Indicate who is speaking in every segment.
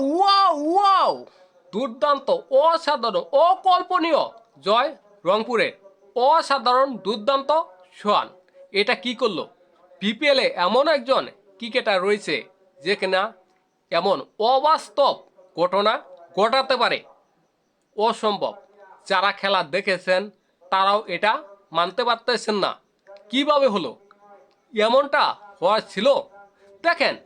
Speaker 1: Wow wow. দুর্দান্ত, অসাধারণ, অকল্পনীয়। জয় রংপুরের অসাধারণ, দুর্দান্ত সোয়ান এটা কি করল? বিপিএলে এমন একজন ক্রিকেটার রয়েছে যে কিনা এমন অবাস্তব ঘটনা ঘটাতে পারে। অসম্ভব। যারা খেলা দেখেছেন, তারাও এটা মানতে পারতেছেন না। কীভাবে হলো? এমনটা হওয়ার ছিল। দেখেন,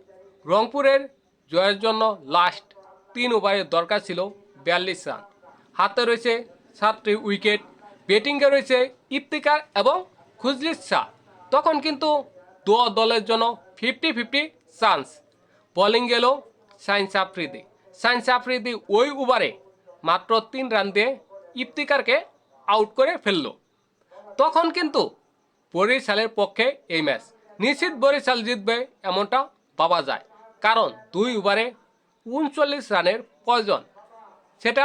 Speaker 1: রংপুরের জয়ের জন্য লাস্ট তিন ওভারের দরকার ছিল বিয়াল্লিশ রান। হাতে রয়েছে সাতটি উইকেট ব্যাটিংয়ে রয়েছে ইফতিকার এবং খুজলিস শাহ তখন কিন্তু দু দলের জন্য ফিফটি ফিফটি চান্স বোলিং গেল সাইন্স আফ্রিদি সাইন্স আফ্রিদি ওই ওভারে মাত্র তিন রান দিয়ে ইফতিকারকে আউট করে ফেলল। তখন কিন্তু বরিশালের পক্ষে এই ম্যাচ নিশ্চিত বরিশাল জিতবে এমনটা ভাবা যায়। কারণ দুই ওভারে উনচল্লিশ রানের প্রয়োজন সেটা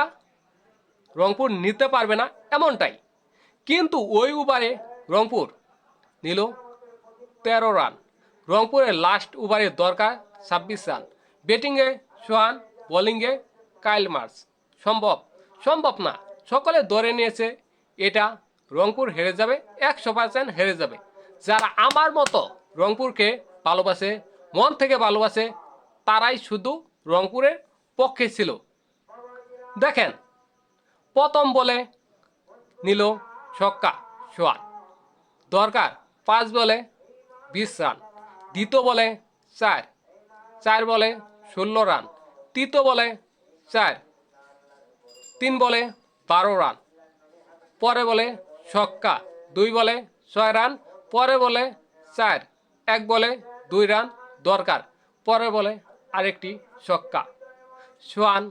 Speaker 1: রংপুর নিতে পারবে না এমনটাই। কিন্তু ওই ওভারে রংপুর নিল তেরো রান। রংপুরের লাস্ট ওভারে দরকার ছাব্বিশ রান। ব্যাটিংয়ে সোহান, বোলিংয়ে কাইল মার্স। সম্ভব সম্ভব না। সকলে ধরে নিয়েছে, এটা রংপুর হেরে যাবে, একশো পার্সেন্ট হেরে যাবে। যারা আমার মতো রংপুরকে ভালোবাসে, মন থেকে ভালোবাসে তারাই শুধু রংপুরের পক্ষে ছিল। দেখেন, প্রথম বলে নিল ছক্কা, সোয়ান। দরকার, পাঁচ বলে বিশ রান। দ্বিতীয় বলে চার। চার বলে ষোলো রান। তৃতীয় বলে চার। তিন বলে বারো রান। পরে বলে ছক্কা, দুই বলে ছয় রান। পরে বলে চার। এক বলে দুই রান দরকার। পরে বলে আরেকটি ছক্কা। সোয়ান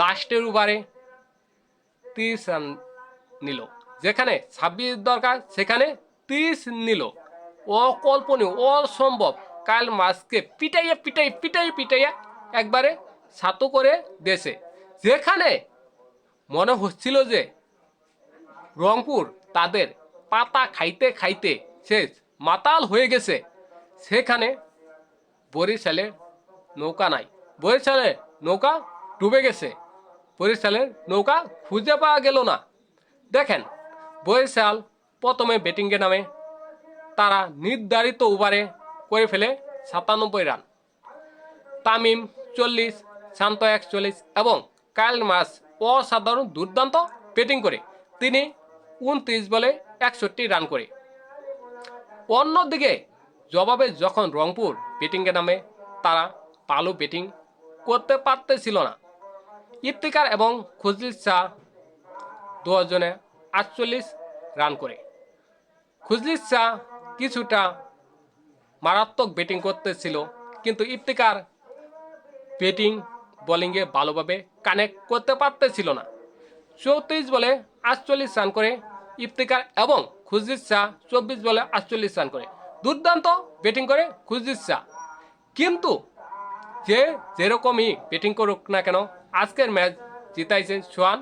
Speaker 1: লাস্টের ওভারে তিরিশ রান নিল। যেখানে ছাব্বিশ দরকার, সেখানে তিরিশ নিল। অকল্পনীয়, অসম্ভব। কাল মাসকে পিটাইয়া পিটাই পিটাই পিটাইয়া একবারে ছাতো করে দেশে যেখানে মনে হচ্ছিল যে রংপুর তাদের পাতা খাইতে খাইতে শেষ, মাতাল হয়ে গেছে। সেখানে বরিশালের নৌকা নাই। বরিশালের নৌকা ডুবে গেছে। বরিশালের নৌকা খুঁজে পাওয়া গেল না। দেখেন, বরিশাল প্রথমে ব্যাটিংয়ে নামে। তারা নির্ধারিত ওভারে করে ফেলে সাতানব্বই রান। তামিম চল্লিশ, শান্ত একচল্লিশ এবং কাইল মাস অসাধারণ দুর্দান্ত ব্যাটিং করে। তিনি উনত্রিশ বলে একষট্টি রান করে। অন্যদিকে জবাবে যখন রংপুর ব্যাটিংয়ে নামে, তারা ভালো ব্যাটিং করতে পারতেছিল না। ইফতিকার এবং খুজলিস শাহ দুজনে আটচল্লিশ রান করে। খুজলিস শাহ কিছুটা মারাত্মক ব্যাটিং করতেছিল, কিন্তু ইফতিকার ব্যাটিং বোলিংয়ে ভালোভাবে কানেক্ট করতে পারতেছিল না। চৌত্রিশ বলে আটচল্লিশ রান করে ইফতিকার এবং খুজিদ শাহ চব্বিশ বলে আটচল্লিশ রান করে। দুর্দান্ত ব্যাটিং করে খুজিদ শাহ। কিন্তু যে যেরকমই ব্যাটিং করুক না কেন আজকের ম্যাচ জিতাইছেন সোহান।